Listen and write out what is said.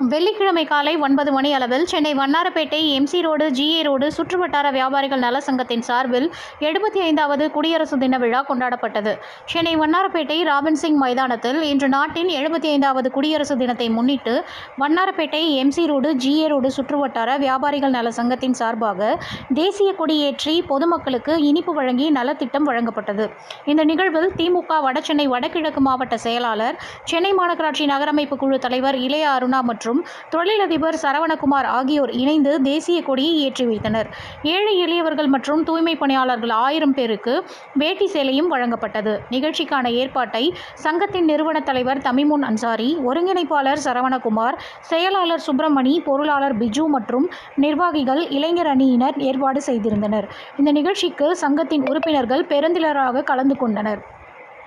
வெள்ளிக்கிழமை காலை ஒன்பது மணி அளவில் Chennai Vannarapettai MC road GA road சுற்றுவட்டார வியாபாரிகள் நல சங்கத்தின் சார்பில் எழுபத்தி ஐந்தாவது குடியரசு தின விழா கொண்டாடப்பட்டது. சென்னை வண்ணாரப்பேட்டை ராபின்சிங் மைதானத்தில் இன்று நாட்டின் எழுபத்தி ஐந்தாவது குடியரசு தினத்தை முன்னிட்டு Vannarapettai MC road GA road சுற்றுவட்டார வியாபாரிகள் நல சங்கத்தின் சார்பாக தேசிய கொடியேற்றி பொதுமக்களுக்கு இனிப்பு வழங்கி நலத்திட்டம் வழங்கப்பட்டது. இந்த நிகழ்வில் திமுக வடசென்னை வடகிழக்கு மாவட்ட செயலாளர் சென்னை மாநகராட்சி நகரமைப்பு குழு தலைவர் இளைய அருணா மற்றும் மற்றும் தொழிலதிபர் சரவணகுமார் ஆகியோர் இணைந்து தேசிய கொடியை ஏற்றி வைத்தனர். ஏழை எளியவர்கள் மற்றும் தூய்மை பணியாளர்கள் ஆயிரம் பேருக்கு வேட்டி சேலையும் வழங்கப்பட்டது. நிகழ்ச்சிக்கான ஏற்பாட்டை சங்கத்தின் நிறுவன தலைவர் தமிமுன் அன்சாரி ஒருங்கிணைப்பாளர் சரவணகுமார் செயலாளர் சுப்பிரமணி பொருளாளர் பிஜு மற்றும் நிர்வாகிகள் இளைஞர் அணியினர் ஏற்பாடு செய்திருந்தனர். இந்த நிகழ்ச்சிக்கு சங்கத்தின் உறுப்பினர்கள் பெருந்திலராக கலந்து கொண்டனர்.